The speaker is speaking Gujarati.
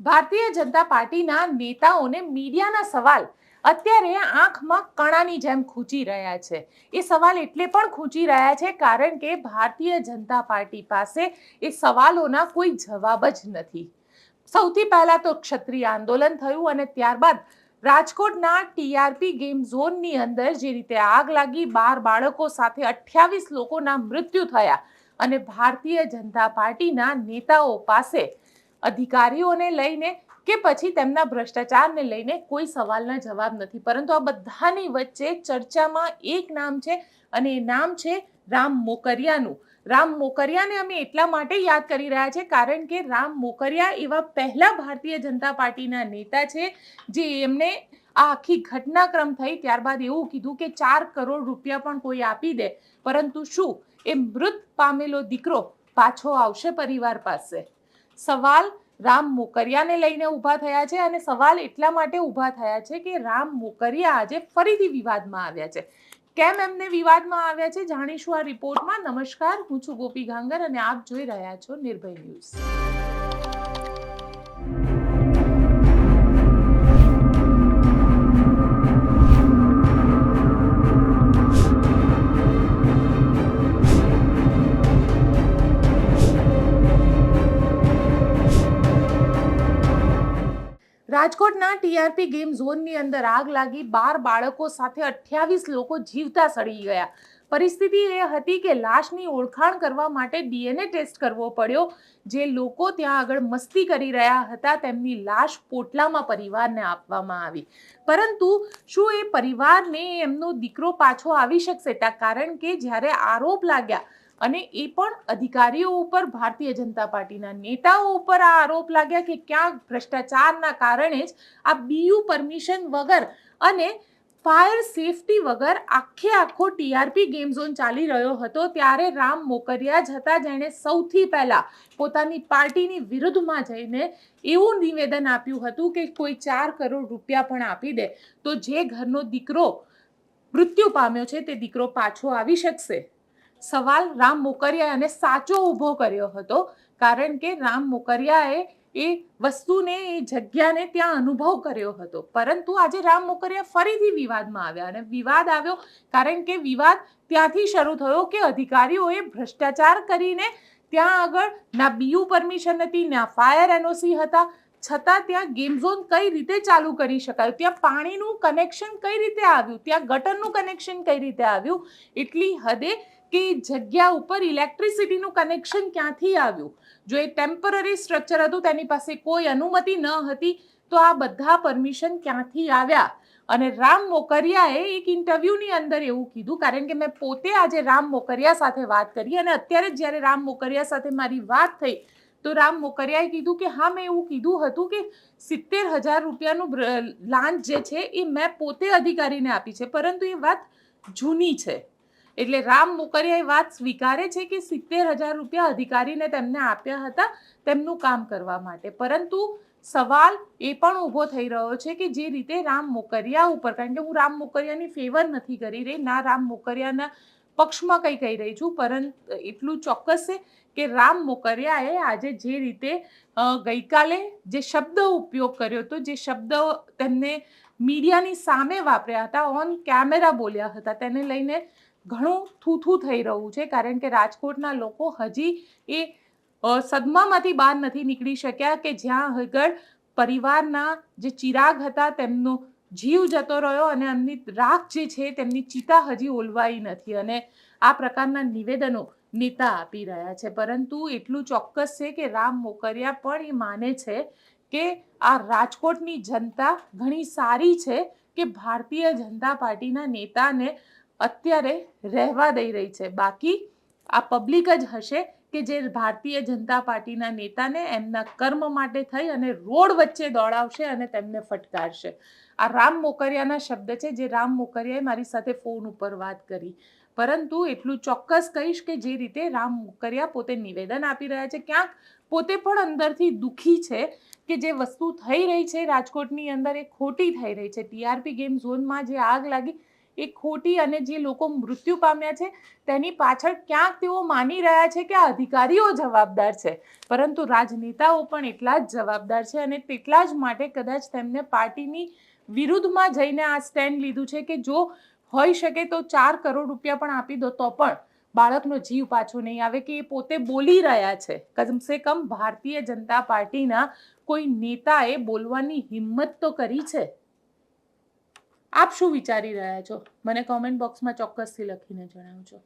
ભારતીય જનતા પાર્ટીના નેતાઓને મીડિયાના સવાલ અત્યારે આંખમાં કણાની જેમ ખૂંચી રહ્યા છે. એ સવાલ એટલે પણ ખૂંચી રહ્યા છે કારણ કે ભારતીય જનતા પાર્ટી પાસે એ સવાલોના કોઈ જવાબ જ નથી. સૌથી પહેલાં તો ક્ષત્રિય આંદોલન થયું અને ત્યારબાદ રાજકોટના ટીઆરપી ગેમ ઝોનની અંદર જે રીતે આગ લાગી, બાર બાળકો સાથે અઠ્યાવીસ લોકોના મૃત્યુ થયા અને ભારતીય જનતા પાર્ટીના નેતાઓ પાસે અધિકારીઓને લઈને કે પછી તેમના ભ્રષ્ટાચારને લઈને કોઈ સવાલના જવાબ નથી. પરંતુ આ બધાની વચ્ચે ચર્ચામાં એક નામ છે અને એ નામ છે રામ મોકરિયાનું. રામ મોકરિયાને અમે એટલા માટે યાદ કરી રહ્યા છે કારણ કે રામ મોકરિયા એવા પહેલા ભારતીય જનતા પાર્ટીના નેતા છે જે એમને આ આખી ઘટનાક્રમ થઈ ત્યારબાદ એવું કીધું કે ચાર કરોડ રૂપિયા પણ કોઈ આપી દે. પરંતુ શું? એ મૃત પામેલો દીકરો પાછો આવશે પરિવાર પાસે. સવાલ રામ મોકરિયાને લઈને ઊભા થયા છે અને સવાલ એટલા માટે ઊભા થયા છે કે રામ મોકરિયા આજે ફરીથી વિવાદમાં આવ્યા છે. કેમ એમને વિવાદમાં આવ્યા છે જાણીશું આ રિપોર્ટમાં. નમસ્કાર, હું છું ગોપી ગાંગર અને આપ જોઈ રહ્યા છો નિર્ભય ન્યૂઝ. રાજકોટના ટીઆરપી ગેમ ઝોનની અંદર આગ લાગી બાર બાળકો સાથે અઠ્યાવીસ લોકો જીવતા સડી ગયા. પરિસ્થિતિ એ હતી કે લાશની ઓળખાણ કરવા માટે ડીએનએ ટેસ્ટ કરવો પડ્યો. જે લોકો ત્યાં આગળ મસ્તી કરી રહ્યા હતા, તેમની લાશ પોટલામાં પરિવારને આપવામાં આવી. પરંતુ શું એ પરિવારને એમનો દીકરો પાછો આવી શકશે? કારણ કે જ્યારે આરોપ લાગ્યા અને એ પણ અધિકારીઓ ઉપર, ભારતીય જનતા પાર્ટીના નેતાઓ ઉપર આ આરોપ લાગ્યા કે ક્યાંક ભ્રષ્ટાચારના કારણે જ આ બીયુ પરમિશન વગર અને ફાયર સેફટી વગર આખે આખો ટીઆરપી ગેમ ઝોન ચાલી રહ્યો હતો. ત્યારે રામ મોકરિયા જ હતા જેણે સૌથી પહેલાં પોતાની પાર્ટીની વિરુદ્ધમાં જઈને એવું નિવેદન આપ્યું હતું કે કોઈ ચાર કરોડ રૂપિયા પણ આપી દે. તો જે ઘરનો દીકરો મૃત્યુ પામ્યો છે, તે દીકરો પાછો આવી શકશે? સવાલ રામ મોકરિયાએ અને સાચો ઊભો કર્યો હતો. કારણ કે રામ મોકરિયાએ એ વસ્તુને, એ જગ્યાને ત્યાં અનુભવ કર્યો હતો. પરંતુ આજે રામ મોકરિયા ફરીથી વિવાદમાં આવ્યા અને વિવાદ આવ્યો કારણ કે વિવાદ ત્યાંથી શરૂ થયો કે અધિકારીઓએ ભ્રષ્ટાચાર કરીને ત્યાં આગળ ના બીયુ પરમિશન હતી, ના ફાયર એનઓસી હતા. છતાં ત્યાં ગેમ ઝોન કઈ રીતે ચાલુ કરી શકાય? ત્યાં પાણીનું કનેક્શન કઈ રીતે આવ્યું? ત્યાં ગટરનું કનેક્શન કઈ રીતે આવ્યું? એટલી હદે કે જગ્યા ઉપર ઇલેક્ટ્રિસિટીનું કનેક્શન ક્યાંથી આવ્યું? જો એ ટેમ્પરરી સ્ટ્રક્ચર હતું, તેની પાસે કોઈ અનુમતિ ન હતી, તો આ બધા પરમિશન ક્યાંથી આવ્યા? અને રામ મોકરિયાએ એક ઇન્ટરવ્યૂની અંદર એવું કીધું, કારણ કે મેં પોતે આજે રામ મોકરિયા સાથે વાત કરી અને અત્યારે જ્યારે રામ મોકરિયા સાથે મારી વાત થઈ, તો રામ મોકરિયાએ કીધું કે, હા, મેં એવું કીધું હતું કે સિત્તેર હજાર રૂપિયાનું લાંચ જે છે, એ મેં પોતે અધિકારીને આપી છે, પરંતુ એ વાત જૂની છે. એટલે રામ મોકરિયા એ વાત સ્વીકારે છે કે સિત્તેર હજાર રૂપિયા અધિકારીને તેમને આપ્યા હતા તેમનું કામ કરવા માટે. પરંતુ સવાલ એ પણ ઊભો થઈ રહ્યો છે કે જે રીતે રામ મોકરિયા ઉપર, કારણ કે હું રામ મોકરિયાની ફેવર નથી કરી રહી, ના રામ મોકરિયાના પક્ષમાં કંઈ કહી રહી છું, પરંતુ એટલું ચોક્કસ છે કે રામ મોકરિયાએ આજે જે રીતે ગઈકાલે જે શબ્દ ઉપયોગ કર્યો હતો, જે શબ્દ તેમને મીડિયાની સામે વાપર્યા હતા, ઓન કેમેરા બોલ્યા હતા, તેને લઈને ઘણું થૂથું થઈ રહ્યું છે, કારણ કે રાજકોટના લોકો હજી એ સદમામાંથી બહાર નથી નીકળી શક્યા કે જ્યાં આગળ પરિવારના જે ચિરાગ હતા તેમનો જીવ જતો રહ્યો અને એમની રાખ જે છે તેમની ચિતા હજી ઓલવાઈ નથી અને આ પ્રકારના નિવેદનો નેતા આપી રહ્યા છે. પરંતુ એટલું ચોક્કસ છે કે રામ મોકરિયા પણ એ માને છે કે આ રાજકોટની જનતા ઘણી સારી છે કે ભારતીય જનતા પાર્ટીના નેતાને અત્યારે રહેવા દઈ રહી છે. બાકી આ પબ્લિક જ હશે કે જે ભારતીય જનતા પાર્ટીના નેતાને એમના કર્મ માટે થઈ અને રોડ વચ્ચે દોડાવશે અને તેમને ફટકારશે. આ રામ મોકરિયાના શબ્દ છે, જે રામ મોકરિયાએ મારી સાથે ફોન ઉપર વાત કરી. પરંતુ એટલું ચોક્કસ કહીશ કે જે રીતે રામ મોકરિયા પોતે નિવેદન આપી રહ્યા છે, ક્યાંક પોતે પણ અંદરથી દુઃખી છે કે જે વસ્તુ થઈ રહી છે, રાજકોટની અંદર એ ખોટી થઈ રહી છે. ટીઆરપી ગેમ ઝોનમાં જે આગ લાગી એ ખોટી અને જે લોકો મૃત્યુ પામ્યા છે, તેની પાછળ ક્યાંક તેઓ માની રહ્યા છે કે આ અધિકારીઓ જવાબદાર છે. પરંતુ રાજનેતાઓ પણ એટલા જ જવાબદાર છે અને તેટલા જ માટે કદાચ તેમને પાર્ટીની વિરુદ્ધમાં જઈને આ સ્ટેન્ડ લીધું છે કે જો હોઈ શકે તો ચાર કરોડ રૂપિયા પણ આપી દો તો પણ બાળકનો જીવ પાછો નહીં આવે કે એ પોતે બોલી રહ્યા છે. કમસે કમ ભારતીય જનતા પાર્ટીના કોઈ નેતાએ બોલવાની હિંમત તો કરી છે. આપ શું વિચારી રહ્યા છો? મને કોમેન્ટ બોક્સમાં ચોક્કસથી લખીને જણાવજો.